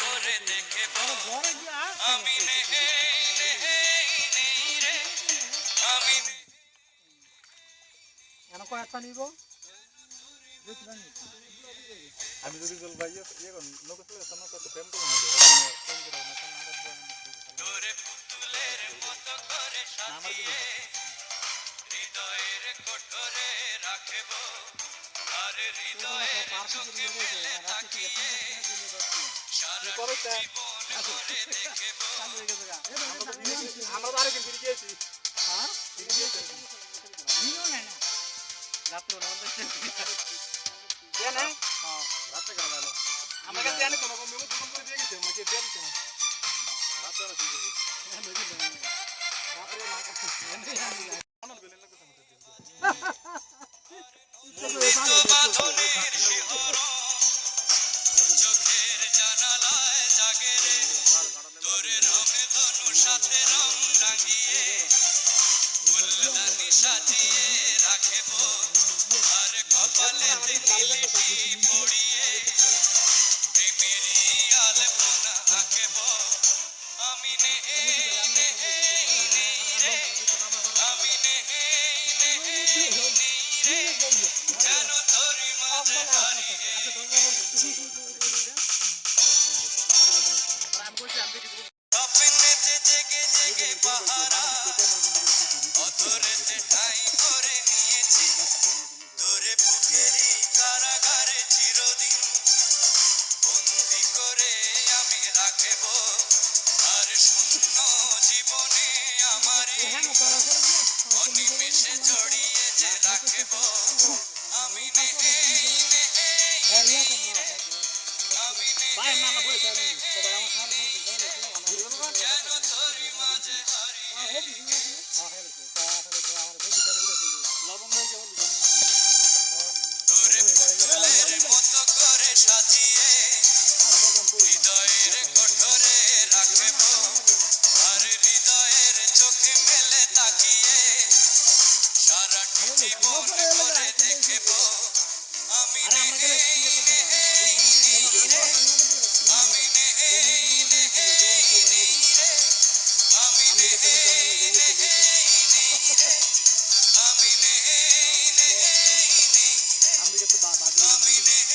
করে দেখব আমি নেই নেই রে আমি আমি যদি জল ভাই ইয়ে কর নৌকা চলে আসতাম না প্রেম করে নেব প্রেম করে না তো নাগাদ তোরে পুতুলের মতো করে সাজিয়ে হৃদয়ের কোঠরে রাখব। আর হৃদয়ের চোখে মেলে তাকিয়ে করে দেখব আমরা তো? আরেকদিন ফিরে গিয়েছি কেন রাতে গেল আমার কাছে জানি কোনো কম দুজন করে দিয়ে গেছে আমাকে দিয়ে দিতে না রাতে আর কি করব ফুলদানি সাজিয়ে রাখব আর কপালেতে নীলিটি পড়িয়ে প্রেমেরই আলপনা আঁকব আমি রে আমি রে যেন তোর মাঝে হারিয়ে আমারে অনিমেষে জড়িয়ে যে রাখব আমি নেই নেই নেই রে আমি নেই যেন তোর মাঝে হারিয়ে তোরে ফুলের মতো